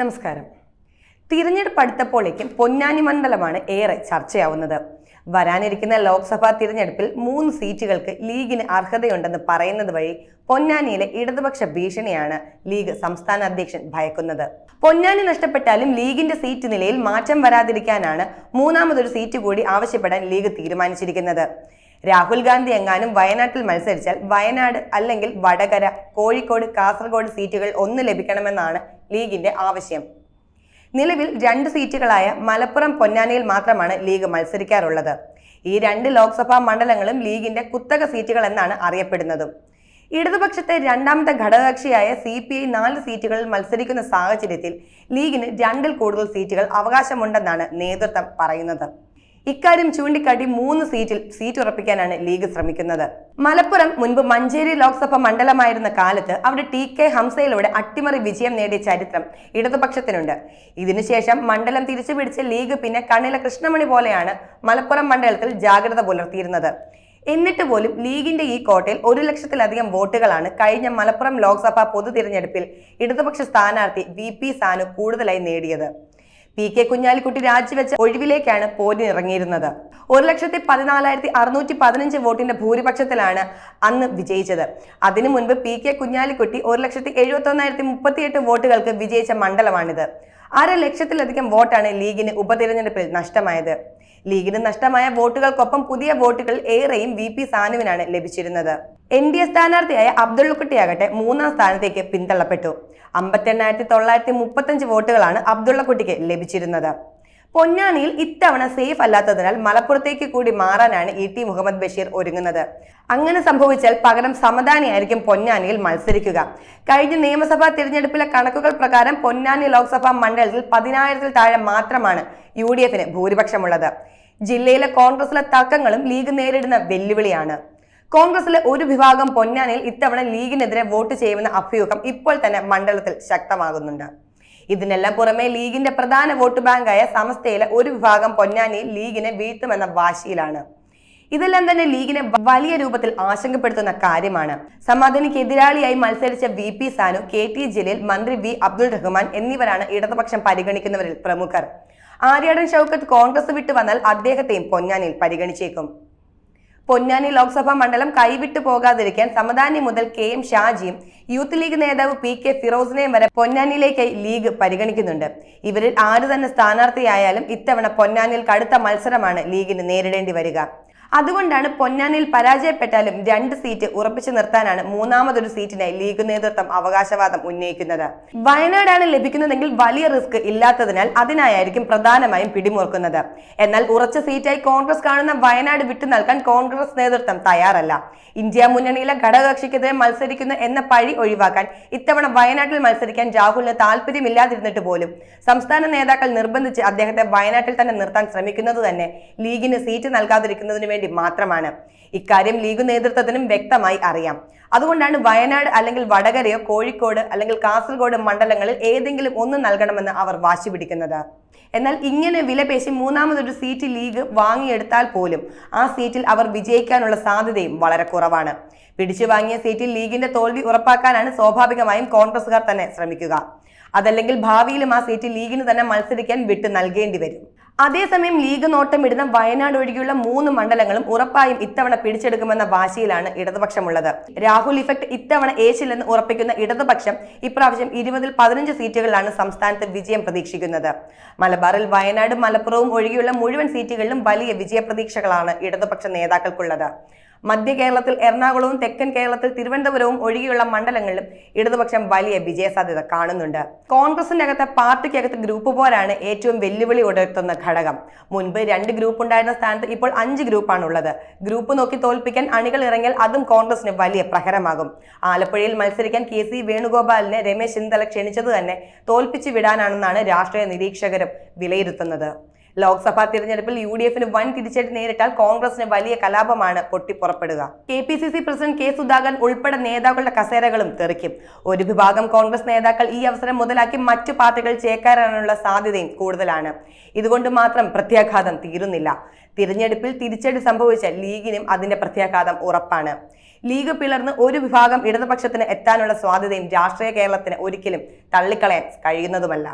നമസ്കാരം. തിരഞ്ഞെടുപ്പ് അടുത്തപ്പോഴേക്കും പൊന്നാനി മണ്ഡലമാണ് ഏറെ ചർച്ചയാവുന്നത്. വരാനിരിക്കുന്ന ലോക്സഭാ തിരഞ്ഞെടുപ്പിൽ മൂന്ന് സീറ്റുകൾക്ക് ലീഗിന് അർഹതയുണ്ടെന്ന് പറയുന്നത് വഴി പൊന്നാനിയിലെ ഇടതുപക്ഷ ഭീഷണിയാണ് ലീഗ് സംസ്ഥാന അധ്യക്ഷൻ ഭയക്കുന്നത്. പൊന്നാനി നഷ്ടപ്പെട്ടാലും ലീഗിന്റെ സീറ്റ് നിലയിൽ മാറ്റം വരാതിരിക്കാനാണ് മൂന്നാമതൊരു സീറ്റ് കൂടി ആവശ്യപ്പെടാൻ ലീഗ് തീരുമാനിച്ചിരിക്കുന്നത്. രാഹുൽ ഗാന്ധി എങ്ങാനും വയനാട്ടിൽ മത്സരിച്ചാൽ വയനാട് അല്ലെങ്കിൽ വടകര കോഴിക്കോട് കാസർഗോഡ് സീറ്റുകൾ ഒന്ന് ലഭിക്കണമെന്നാണ് ലീഗിന്റെ ആവശ്യം. നിലവിൽ രണ്ട് സീറ്റുകളായ മലപ്പുറം പൊന്നാനിയിൽ മാത്രമാണ് ലീഗ് മത്സരിക്കാറുള്ളത്. ഈ രണ്ട് ലോക്സഭാ മണ്ഡലങ്ങളും ലീഗിന്റെ കുത്തക സീറ്റുകൾ എന്നാണ് അറിയപ്പെടുന്നതും. ഇടതുപക്ഷത്തെ രണ്ടാമത്തെ ഘടകകക്ഷിയായ സി പി ഐ നാല് സീറ്റുകളിൽ മത്സരിക്കുന്ന സാഹചര്യത്തിൽ ലീഗിന് രണ്ടിൽ കൂടുതൽ സീറ്റുകൾ അവകാശമുണ്ടെന്നാണ് നേതൃത്വം പറയുന്നത്. ഇക്കാര്യം ചൂണ്ടിക്കാട്ടി മൂന്ന് സീറ്റിൽ സീറ്റ് ഉറപ്പിക്കാനാണ് ലീഗ് ശ്രമിക്കുന്നത്. മലപ്പുറം മുൻപ് മഞ്ചേരി ലോക്സഭ മണ്ഡലമായിരുന്ന കാലത്ത് അവിടെ ടി കെ ഹംസയിലൂടെ അട്ടിമറി വിജയം നേടിയ ചരിത്രം ഇടതുപക്ഷത്തിനുണ്ട്. ഇതിനുശേഷം മണ്ഡലം തിരിച്ചു പിടിച്ച ലീഗ് പിന്നെ കണ്ണില കൃഷ്ണമണി പോലെയാണ് മലപ്പുറം മണ്ഡലത്തിൽ ജാഗ്രത പുലർത്തിയിരുന്നത്. എന്നിട്ട് പോലും ലീഗിന്റെ ഈ കോട്ടയിൽ ഒരു ലക്ഷത്തിലധികം വോട്ടുകളാണ് കഴിഞ്ഞ മലപ്പുറം ലോക്സഭാ പൊതു തിരഞ്ഞെടുപ്പിൽ ഇടതുപക്ഷ സ്ഥാനാർത്ഥി വി പി സാനു കൂടുതലായി നേടിയത്. പി കെ കുഞ്ഞാലിക്കുട്ടി രാജിവെച്ച ഒഴിവിലേക്കാണ് പോരിനിറങ്ങിയിരുന്നത് ഒരു ലക്ഷത്തി പതിനാലായിരത്തി അറുന്നൂറ്റി പതിനഞ്ച് വോട്ടിന്റെ ഭൂരിപക്ഷത്തിലാണ് അന്ന് വിജയിച്ചത്. അതിനു മുൻപ് പി കെ കുഞ്ഞാലിക്കുട്ടി ഒരു ലക്ഷത്തി എഴുപത്തി ഒന്നായിരത്തി മുപ്പത്തിയെട്ട് വോട്ടുകൾക്ക് വിജയിച്ച മണ്ഡലമാണിത്. അര ലക്ഷത്തിലധികം വോട്ടാണ് ലീഗിന് ഉപതിരഞ്ഞെടുപ്പിൽ നഷ്ടമായത്. ലീഗിന് നഷ്ടമായ വോട്ടുകൾക്കൊപ്പം പുതിയ വോട്ടുകൾ ഏറെയും വി പി സാനുവിനാണ് ലഭിച്ചിരുന്നത്. എൻ ഡി എ സ്ഥാനാർത്ഥിയായ അബ്ദുള്ളക്കുട്ടിയാകട്ടെ മൂന്നാം സ്ഥാനത്തേക്ക് പിന്തള്ളപ്പെട്ടു. അമ്പത്തി എണ്ണായിരത്തി തൊള്ളായിരത്തി മുപ്പത്തഞ്ച് വോട്ടുകളാണ് അബ്ദുള്ളക്കുട്ടിക്ക് ലഭിച്ചിരുന്നത്. പൊന്നാനിയിൽ ഇത്തവണ സേഫ് അല്ലാത്തതിനാൽ മലപ്പുറത്തേക്ക് കൂടി മാറാനാണ് ഇ ടി മുഹമ്മദ് ബഷീർ ഒരുങ്ങുന്നത്. അങ്ങനെ സംഭവിച്ചാൽ പകരം സമദാനിയായിരിക്കും പൊന്നാനിയിൽ മത്സരിക്കുക. കഴിഞ്ഞ നിയമസഭാ തിരഞ്ഞെടുപ്പിലെ കണക്കുകൾ പ്രകാരം പൊന്നാനി ലോക്സഭാ മണ്ഡലത്തിൽ പതിനായിരത്തിൽ താഴെ മാത്രമാണ് യു ഡി എഫിന് ഭൂരിപക്ഷമുള്ളത്. ജില്ലയിലെ കോൺഗ്രസിലെ തർക്കങ്ങളും ലീഗ് നേരിടുന്ന വെല്ലുവിളിയാണ്. കോൺഗ്രസിലെ ഒരു വിഭാഗം പൊന്നാനിയിൽ ഇത്തവണ ലീഗിനെതിരെ വോട്ട് ചെയ്യുമെന്ന അഭ്യൂഹം ഇപ്പോൾ തന്നെ മണ്ഡലത്തിൽ ശക്തമാകുന്നുണ്ട്. ഇതിനെല്ലാം പുറമെ ലീഗിന്റെ പ്രധാന വോട്ട് ബാങ്കായ സമസ്തയിലെ ഒരു വിഭാഗം പൊന്നാനിയിൽ ലീഗിനെ വീഴ്ത്തുമെന്ന വാശിയിലാണ്. ഇതെല്ലാം തന്നെ ലീഗിനെ വലിയ രൂപത്തിൽ ആശങ്കപ്പെടുത്തുന്ന കാര്യമാണ്. സമാധാനിക്ക് എതിരാളിയായി മത്സരിച്ച V P Sanu K T Jalil മന്ത്രി വി അബ്ദുൾ റഹ്മാൻ എന്നിവരാണ് ഇടതുപക്ഷം പരിഗണിക്കുന്നവരിൽ പ്രമുഖർ. ആര്യാടൻ ഷൗക്കത്ത് കോൺഗ്രസ് വിട്ടു വന്നാൽ അദ്ദേഹത്തെയും പൊന്നാനിയിൽ പരിഗണിച്ചേക്കും. പൊന്നാനി ലോക്സഭാ മണ്ഡലം കൈവിട്ടു പോകാതിരിക്കാൻ സമദാനി മുതൽ കെ എം ഷാജിയും യൂത്ത് ലീഗ് നേതാവ് പി കെ ഫിറോസിനെയും വരെ പൊന്നാനിയിലേക്ക് ലീഗ് പരിഗണിക്കുന്നുണ്ട്. ഇവരിൽ ആര് തന്നെ സ്ഥാനാർത്ഥിയായാലും ഇത്തവണ പൊന്നാനിയിൽ കടുത്ത മത്സരമാണ് ലീഗിന് നേരിടേണ്ടി വരിക. അതുകൊണ്ടാണ് പൊന്നാനിയിൽ പരാജയപ്പെട്ടാലും രണ്ട് സീറ്റ് ഉറപ്പിച്ചു നിർത്താനാണ് മൂന്നാമതൊരു സീറ്റിനായി ലീഗ് നേതൃത്വം അവകാശവാദം ഉന്നയിക്കുന്നത്. വയനാടാണ് ലഭിക്കുന്നതെങ്കിൽ വലിയ റിസ്ക് ഇല്ലാത്തതിനാൽ അതിനായിരിക്കും പ്രധാനമായും പിടിമുറുക്കുന്നത്. എന്നാൽ ഉറച്ച സീറ്റായി കോൺഗ്രസ് കാണുന്ന വയനാട് വിട്ടു നൽകാൻ കോൺഗ്രസ് നേതൃത്വം തയ്യാറല്ല. ഇന്ത്യ മുന്നണിയിലെ ഘടകകക്ഷിക്കെതിരെ മത്സരിക്കുന്ന എന്ന പഴി ഒഴിവാക്കാൻ ഇത്തവണ വയനാട്ടിൽ മത്സരിക്കാൻ രാഹുലിന് താല്പര്യമില്ലാതിരുന്നിട്ട് പോലും സംസ്ഥാന നേതാക്കൾ നിർബന്ധിച്ച് അദ്ദേഹത്തെ വയനാട്ടിൽ തന്നെ നിർത്താൻ ശ്രമിക്കുന്നത് തന്നെ ലീഗിന് സീറ്റ് നൽകാതിരിക്കുന്നതിന് വേണ്ടി മാത്രമാണ്. ഇക്കാര്യം ലീഗ് നേതൃത്വത്തിനും വ്യക്തമായി അറിയാം. അതുകൊണ്ടാണ് വയനാട് അല്ലെങ്കിൽ വടകരയോ കോഴിക്കോട് അല്ലെങ്കിൽ കാസർഗോഡ് മണ്ഡലങ്ങളിൽ ഏതെങ്കിലും ഒന്ന് നൽകണമെന്ന് അവർ വാശി പിടിക്കുന്നത്. എന്നാൽ ഇങ്ങനെ വിലപേശി മൂന്നാമതൊരു സീറ്റ് ലീഗ് വാങ്ങിയെടുത്താൽ പോലും ആ സീറ്റിൽ അവർ വിജയിക്കാനുള്ള സാധ്യതയും വളരെ കുറവാണ്. പിടിച്ചു വാങ്ങിയ സീറ്റിൽ ലീഗിന്റെ തോൽവി ഉറപ്പാക്കാനാണ് സ്വാഭാവികമായും കോൺഗ്രസുകാർ തന്നെ ശ്രമിക്കുക. അതല്ലെങ്കിൽ ഭാവിയിലും ആ സീറ്റ് ലീഗിന് തന്നെ മത്സരിക്കാൻ വിട്ടു നൽകേണ്ടി വരും. അതേസമയം ലീഗ് നോട്ടം നോട്ടമിടുന്ന വയനാട് ഒഴികെയുള്ള മൂന്ന് മണ്ഡലങ്ങളും ഉറപ്പായും ഇത്തവണ പിടിച്ചെടുക്കുമെന്ന വാശിയിലാണ് ഇടതുപക്ഷമുള്ളത്. രാഹുൽ ഇഫക്ട് ഇത്തവണ ഏശില്ലെന്ന് ഉറപ്പിക്കുന്ന ഇടതുപക്ഷം ഇപ്രാവശ്യം ഇരുപതിൽ പതിനഞ്ച് സീറ്റുകളിലാണ് സംസ്ഥാനത്ത് വിജയം പ്രതീക്ഷിക്കുന്നത്. മലബാറിൽ വയനാട് മലപ്പുറവും ഒഴികെയുള്ള മുഴുവൻ സീറ്റുകളിലും വലിയ വിജയപ്രതീക്ഷകളാണ് ഇടതുപക്ഷ നേതാക്കൾക്കുള്ളത്. മധ്യ കേരളത്തിൽ എറണാകുളവും തെക്കൻ കേരളത്തിൽ തിരുവനന്തപുരവും ഒഴികെയുള്ള മണ്ഡലങ്ങളിലും ഇടതുപക്ഷം വലിയ വിജയസാധ്യത കാണുന്നുണ്ട്. കോൺഗ്രസിന്റെ അകത്തെ പാർട്ടിക്കകത്ത് ഗ്രൂപ്പ് പോരാണ് ഏറ്റവും വെല്ലുവിളി ഉയർത്തുന്ന ഘടകം. മുൻപ് രണ്ട് ഗ്രൂപ്പ് ഉണ്ടായിരുന്ന സ്ഥാനത്ത് ഇപ്പോൾ അഞ്ച് ഗ്രൂപ്പാണുള്ളത്. ഗ്രൂപ്പ് നോക്കി തോൽപ്പിക്കാൻ അണികൾ ഇറങ്ങിയാൽ അതും കോൺഗ്രസിന് വലിയ പ്രഹരമാകും. ആലപ്പുഴയിൽ മത്സരിക്കാൻ കെ സി വേണുഗോപാലിനെ രമേശ് ചെന്നിത്തല ക്ഷണിച്ചത് തന്നെ തോൽപ്പിച്ചു വിടാനാണെന്നാണ് രാഷ്ട്രീയ നിരീക്ഷകരും വിലയിരുത്തുന്നത്. ലോക്സഭാ തിരഞ്ഞെടുപ്പിൽ യു ഡി എഫിന് വൻ തിരിച്ചടി നേരിട്ടാൽ കോൺഗ്രസിന് വലിയ കലാപമാണ് പൊട്ടിപ്പുറപ്പെടുക. K P C C president K Sudhakaran ഉൾപ്പെടെ നേതാക്കളുടെ കസേരകളും തെറിക്കും. ഒരു വിഭാഗം കോൺഗ്രസ് നേതാക്കൾ ഈ അവസരം മുതലാക്കി മറ്റു പാർട്ടികൾ ചേക്കാറാനുള്ള സാധ്യതയും കൂടുതലാണ്. ഇതുകൊണ്ട് മാത്രം പ്രത്യാഘാതം തീരുന്നില്ല. തിരഞ്ഞെടുപ്പിൽ തിരിച്ചടി സംഭവിച്ച ലീഗിനും അതിന്റെ പ്രത്യാഘാതം ഉറപ്പാണ്. ലീഗ് പിളർന്ന് ഒരു വിഭാഗം ഇടതുപക്ഷത്തിന് എത്താനുള്ള സാധ്യതയും രാഷ്ട്രീയ കേരളത്തിന് ഒരിക്കലും തള്ളിക്കളയാൻ കഴിയുന്നതുമല്ല.